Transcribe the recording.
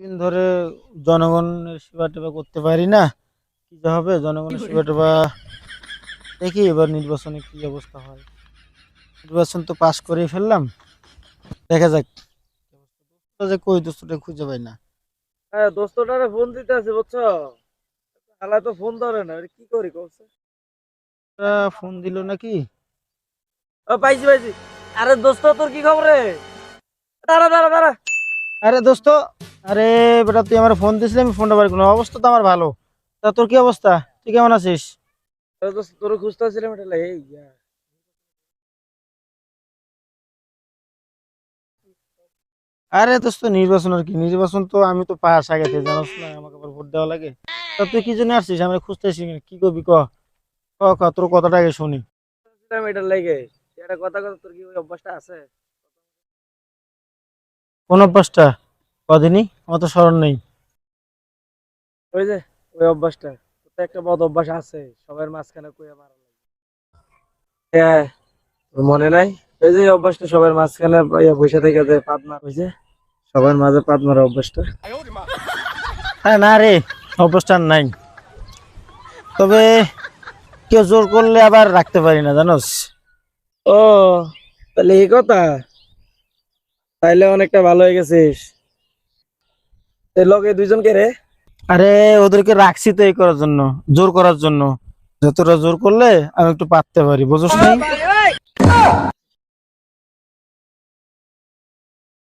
দিন ধরে জনগণের সেবা টেবা করতে পারি না কি যে হবে? জনগণের সেবা টেবা দেখি এবার নির্বাচনে কি অবস্থা হয়। নির্বাচন তো পাশ করে ফেললাম। দেখা যাক। যে কই দোস্তটা খুঁজে পাই না। হ্যাঁ দোস্তটারে ফোন দিতে আছে বুঝছ? হালা তো ফোন ধরে না কি করি তা ফোন দিল নাকি? ও পাইছি পাইছি। আরে দোস্ত তোর কি খবর? রে দাঁড়া দাঁড়া দাঁড়া। আরে দোস্ত আরে বেটা তুই আমার ফোন দিয়েছিলি আমি ফোনটা বাড়ি কোনো অবস্থা তো আমার ভালো। তা তোর কি অবস্থা? তুই কেমন আছিস? তোর খুঁজতে আসছিলাম এটা লাগে আরে দোস্ত নির্বাচন আর কি? নির্বাচন তো আমি তো পাস আগে জানোস না আমাকে আবার ভোট দেওয়া লাগে। তা তুই কি জন্য আসছিস? আমরা খুঁজতে আসছি কি করবি ক? ক তোর কথাটা আগে শুনি। এটা লাগে। একটা কথা কথা তোর কি অভ্যাসটা আছে? কোন অভ্যাসটা? কদিনই? আমার তো স্মরণ নেই। ওই যে ওই অভ্যাসটা। একটা বদ অভ্যাস আছে সবার মাঝখানে কইয়া মারা লাগে। হ্যাঁ মনে নাই? ওই যে অভ্যাসটা সবার মাঝখানে বসে থেকে যে পাত মার যে সবার মাঝে পাত মারা অভ্যাসটা। হ্যাঁ না রে অভ্যাসটা নাই। তবে কেউ জোর করলে আবার রাখতে পারি না জানোস? ও তাহলে এই কথা। তাইলে অনেকটা ভালো হয়ে গেছিস। এই লগে দুইজনকে রে। আরে ওদেরকে রাখছি তো এই করার জন্য জোর করার জন্য। যতটা জোর করলে আমি একটু পারতে পারি বুঝছ নাই?